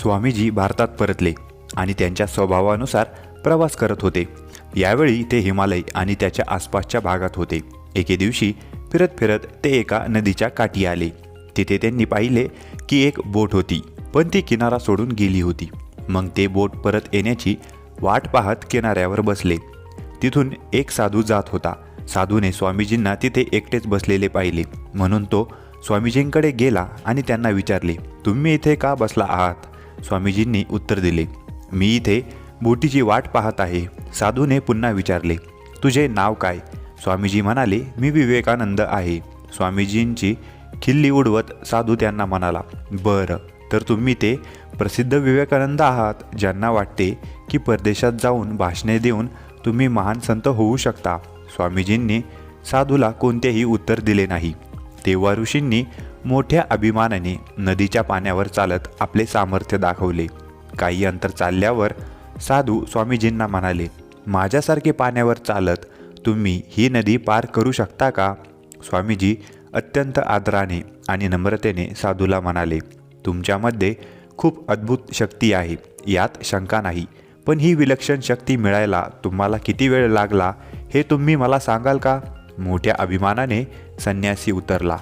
स्वामीजी भारतात परतले आणि त्यांच्या स्वभावानुसार प्रवास करत होते. यावेळी ते हिमालय आणि त्याच्या आसपासच्या भागात होते. एके दिवशी फिरत फिरत ते एका नदीच्या काठी आले. तिथे त्यांनी पाहिले की एक बोट होती पण ती किनारा सोडून गेली होती. मग ते बोट परत येण्याची वाट पाहत किनाऱ्यावर बसले. तिथून एक साधू जात होता. साधूने स्वामीजींना तिथे एकटेच बसलेले पाहिले. म्हणून तो स्वामीजींकडे गेला आणि त्यांना विचारले तुम्ही इथे का बसला आहात? स्वामीजींनी उत्तर दिले मी इथे बोटीची वाट पाहत आहे. साधूने पुन्हा विचारले तुझे नाव काय? स्वामीजी म्हणाले मी विवेकानंद आहे. स्वामीजींची खिल्ली उडवत साधू त्यांना म्हणाला बरं तर तुम्ही ते प्रसिद्ध विवेकानंद आहात ज्यांना वाटते की परदेशात जाऊन भाषणे देऊन तुम्ही महान संत होऊ शकता. स्वामीजींनी साधूला कोणतेही उत्तर दिले नाही. तेव्हा ऋषींनी मोठ्या अभिमानाने नदीच्या पाण्यावर चालत आपले सामर्थ्य दाखवले. काही अंतर चालल्यावर साधू स्वामीजींना म्हणाले माझ्यासारखे पाण्यावर चालत तुम्ही ही नदी पार करू शकता का? स्वामीजी अत्यंत आदराने आणि नम्रतेने साधूला म्हणाले तुमच्यामध्ये खूप अद्भुत शक्ती आहे यात शंका नाही. पण ही विलक्षण शक्ती मिळायला तुम्हाला किती वेळ लागला हे तुम्ही मला सांगाल का? मोठ्या अभिमानाने संन्यासी उतरला.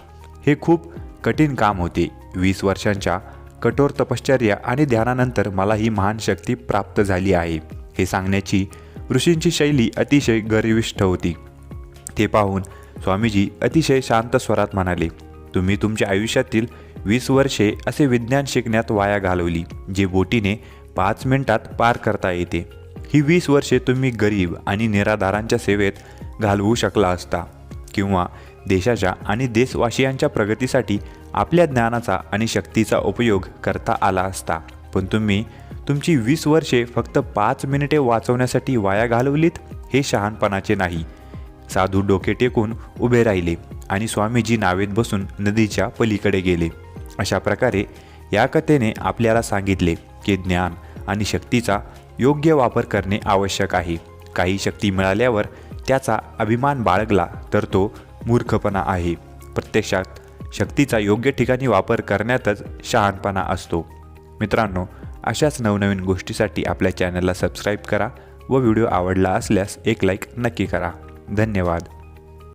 हे खूप कठीण काम होते. वीस वर्षांच्या कठोर तपश्चर्या आणि ध्यानानंतर मला ही महान शक्ती प्राप्त झाली आहे हे सांगण्याची ऋषींची शैली अतिशय गर्विष्ठ होती. ते पाहून स्वामीजी अतिशय शांत स्वरात म्हणाले तुम्ही तुमच्या आयुष्यातील वीस वर्षे असे विज्ञान शिकण्यात वाया घालवली जे बोटीने पाच मिनिटात पार करता येते. ही वीस वर्षे तुम्ही गरीब आणि निराधारांच्या सेवेत घालवू शकला असता. किंवा देशाच्या आणि देशवासियांच्या प्रगतीसाठी आपल्या ज्ञानाचा आणि शक्तीचा उपयोग करता आला असता. पण तुम्ही तुमची वीस वर्षे फक्त पाच मिनिटे वाचवण्यासाठी वाया घालवलीत? हे शहाणपणाचे नाही. साधू डोके टेकून उभे राहिले आणि स्वामीजी नावेत बसून नदीच्या पलीकडे गेले. अशा प्रकारे या कथेने आपल्याला सांगितले की ज्ञान आणि शक्तीचा योग्य वापर करणे आवश्यक आहे. काही शक्ती मिळाल्यावर त्याचा अभिमान बाळगला तर तो मूर्खपणा आहे. प्रत्यक्षात शक्तीचा योग्य ठिकाणी वापर करण्यातच शहाणपणा असतो. मित्रांनो अशाच नवनवीन गोष्टीसाठी आपल्या चॅनलला सबस्क्राईब करा व व्हिडिओ आवडला असल्यास एक लाईक नक्की करा. धन्यवाद.